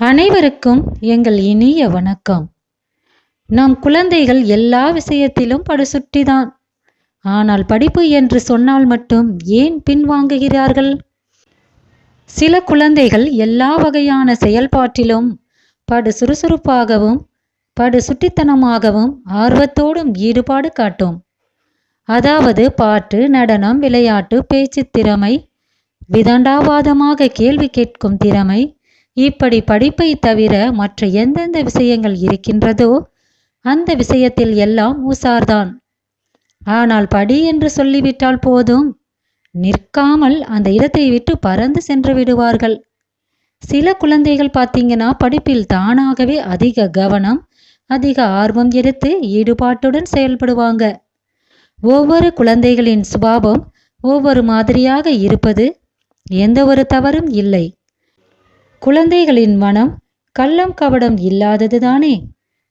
அனைவருக்கும் எங்கள் இனிய வணக்கம். நம் குழந்தைகள் எல்லா விஷயத்திலும் படுசுட்டிதான். ஆனால் படிப்பு என்று சொன்னால் மட்டும் ஏன் பின்வாங்குகிறார்கள்? சில குழந்தைகள் எல்லா வகையான செயல்பாட்டிலும் படு சுறுசுறுப்பாகவும் படு சுட்டித்தனமாகவும் ஆர்வத்தோடும் ஈடுபாடு காட்டும். அதாவது பாட்டு நடனம் விளையாட்டு பேச்சு திறமை விதண்டாவாதமாக கேள்வி கேட்கும் திறமை இப்படி படிப்பை தவிர மற்ற எந்தெந்த விஷயங்கள் இருக்கின்றதோ அந்த விஷயத்தில் எல்லாம் உசார்தான் ஆனால் படி என்று சொல்லிவிட்டால் போதும். நிற்காமல் அந்த இடத்தை விட்டு பறந்து சென்று விடுவார்கள். சில குழந்தைகள் பார்த்தீங்கன்னா படிப்பில் தானாகவே அதிக கவனம் அதிக ஆர்வம் எடுத்து ஈடுபாட்டுடன் செயல்படுவாங்க. ஒவ்வொரு குழந்தைகளின் சுபாவம் ஒவ்வொரு மாதிரியாக இருப்பது எந்த ஒரு தவறும் இல்லை. குழந்தைகளின் மனம் கள்ளம் கவடம் இல்லாததுதானே?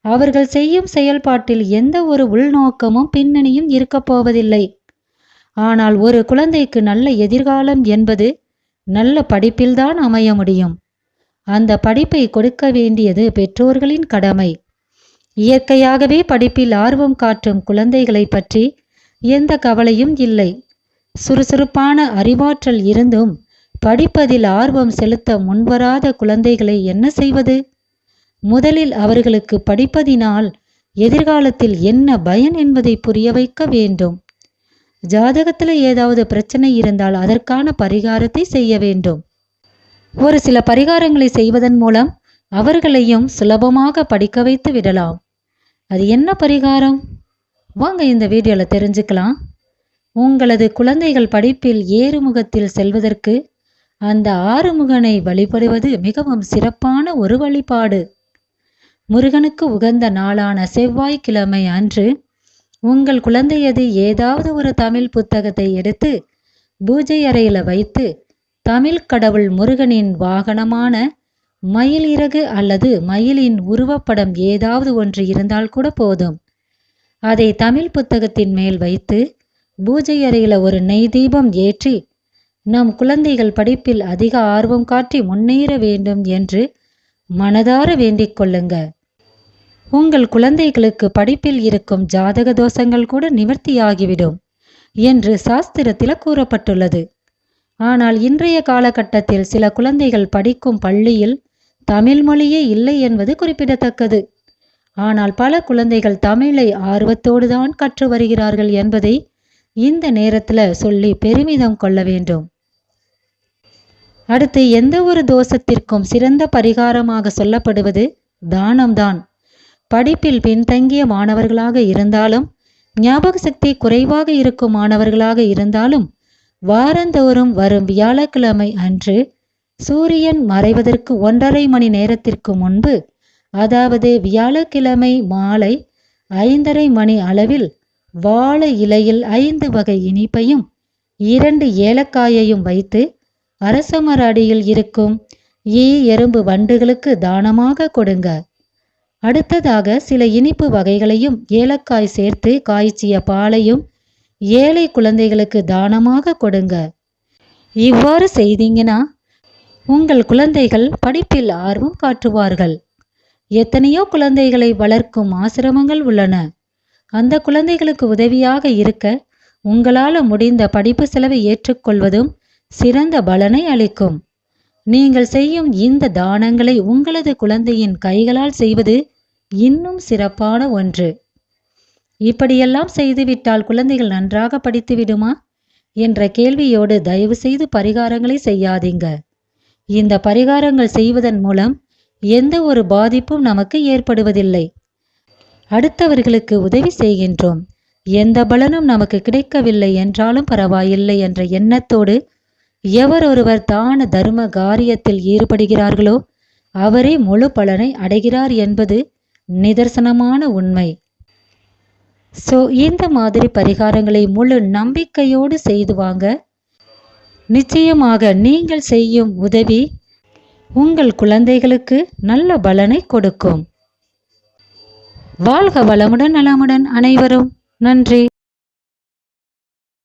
அவர்கள் செய்யும் செயல்பாட்டில் எந்த ஒரு உள்நோக்கமும் பின்னணியும் இருக்கப் போவதில்லை. ஆனால் ஒரு குழந்தைக்கு நல்ல எதிர்காலம் என்பது நல்ல படிப்பில்தான் அமைய முடியும். அந்த படிப்பை கொடுக்க வேண்டியது பெற்றோர்களின் கடமை. இயற்கையாகவே படிப்பில் ஆர்வம் காட்டும் குழந்தைகளை பற்றி எந்த கவலையும் இல்லை. சுறுசுறுப்பான அறிவாற்றல் இருந்தும் படிப்பதில் ஆர்வம் செலுத்த முன்வராத குழந்தைகளை என்ன செய்வது? முதலில் அவர்களுக்கு படிப்பதினால் எதிர்காலத்தில் என்ன பயன் என்பதை புரிய வைக்க வேண்டும். ஜாதகத்தில் ஏதாவது பிரச்சனை இருந்தால் அதற்கான பரிகாரத்தை செய்ய வேண்டும். ஒரு சில பரிகாரங்களை செய்வதன் மூலம் அவர்களையும் சுலபமாக படிக்க வைத்து விடலாம். அது என்ன பரிகாரம்? வாங்க இந்த வீடியோவில் தெரிஞ்சுக்கலாம். உங்களது குழந்தைகள் படிப்பில் ஏறுமுகத்தில் செல்வதற்கு அந்த ஆறுமுகனை வழிபடுவது மிகவும் சிறப்பான ஒரு வழிபாடு. முருகனுக்கு உகந்த நாளான செவ்வாய்க்கிழமை அன்று உங்கள் குழந்தையது ஏதாவது ஒரு தமிழ் புத்தகத்தை எடுத்து பூஜை அறையில் வைத்து தமிழ் கடவுள் முருகனின் வாகனமான மயில் இறகு அல்லது மயிலின் உருவப்படம் ஏதாவது ஒன்று இருந்தால் கூட போதும். அதை தமிழ் புத்தகத்தின் மேல் வைத்து பூஜை அறையில் ஒரு நெய் தீபம் ஏற்றி நம் குழந்தைகள் படிப்பில் அதிக ஆர்வம் காட்டி முன்னேற வேண்டும் என்று மனதார வேண்டிக் கொள்ளுங்க. உங்கள் குழந்தைகளுக்கு படிப்பில் இருக்கும் ஜாதக தோஷங்கள் கூட நிவர்த்தியாகிவிடும் என்று சாஸ்திரத்தில் கூறப்பட்டுள்ளது. ஆனால் இன்றைய காலகட்டத்தில் சில குழந்தைகள் படிக்கும் பள்ளியில் தமிழ் மொழியே இல்லை என்பது குறிப்பிடத்தக்கது. ஆனால் பல குழந்தைகள் தமிழை ஆர்வத்தோடு தான் கற்று வருகிறார்கள் என்பதை இந்த நேரத்தில் சொல்லி பெருமிதம் கொள்ள வேண்டும். அடுத்து எந்த ஒரு தோஷத்திற்கும் சிறந்த பரிகாரமாக சொல்லப்படுவது தானம்தான். படிப்பில் பின்தங்கிய மாணவர்களாக இருந்தாலும் ஞாபக சக்தி குறைவாக இருக்கும் மாணவர்களாக இருந்தாலும் வாரந்தோறும் வரும் வியாழக்கிழமை அன்று சூரியன் மறைவதற்கு ஒன்றரை மணி நேரத்திற்கு முன்பு அதாவது வியாழக்கிழமை மாலை ஐந்தரை மணி அளவில் வாழை இலையில் ஐந்து வகை இனிப்பையும் இரண்டு ஏலக்காயையும் வைத்து அரசமர அடியில் இருக்கும் ஈ எறும்பு வண்டுகளுக்கு தானமாக கொடுங்க. அடுத்ததாக சில இனிப்பு வகைகளையும் ஏலக்காய் சேர்த்து காய்ச்சிய பாலையும் ஏழை குழந்தைகளுக்கு தானமாக கொடுங்க. இவ்வாறு செய்தீங்கன்னா உங்கள் குழந்தைகள் படிப்பில் ஆர்வம் காட்டுவார்கள். எத்தனையோ குழந்தைகளை வளர்க்கும் ஆசிரமங்கள் உள்ளன. அந்த குழந்தைகளுக்கு உதவியாக இருக்க உங்களால் முடிந்த படிப்பு செலவை ஏற்றுக்கொள்வதும் சிறந்த பலனை அளிக்கும். நீங்கள் செய்யும் இந்த தானங்களை உங்களது குழந்தையின் கைகளால் செய்வது இன்னும் சிறப்பான ஒன்று. இப்படியெல்லாம் செய்துவிட்டால் குழந்தைகள் நன்றாக படித்து விடுமா? என்ற கேள்வியோடு தயவு செய்து பரிகாரங்களை செய்யாதீங்க. இந்த பரிகாரங்கள் செய்வதன் மூலம் எந்த ஒரு பாதிப்பும் நமக்கு ஏற்படுவதில்லை. அடுத்தவர்களுக்கு உதவி செய்கின்றோம். எந்த பலனும் நமக்கு கிடைக்கவில்லை என்றாலும் பரவாயில்லை என்ற எண்ணத்தோடு எவர் ஒருவர் தான தர்ம காரியத்தில் ஈடுபடுகிறார்களோ அவரே முழு பலனை அடைகிறார் என்பது நிதர்சனமான உண்மை. ஸோ இந்த மாதிரி பரிகாரங்களை முழு நம்பிக்கையோடு செய்து வாங்க. நிச்சயமாக நீங்கள் செய்யும் உதவி உங்கள் குழந்தைகளுக்கு நல்ல பலனை கொடுக்கும். வாழ்க வளமுடன் நலமுடன் அனைவரும். நன்றி.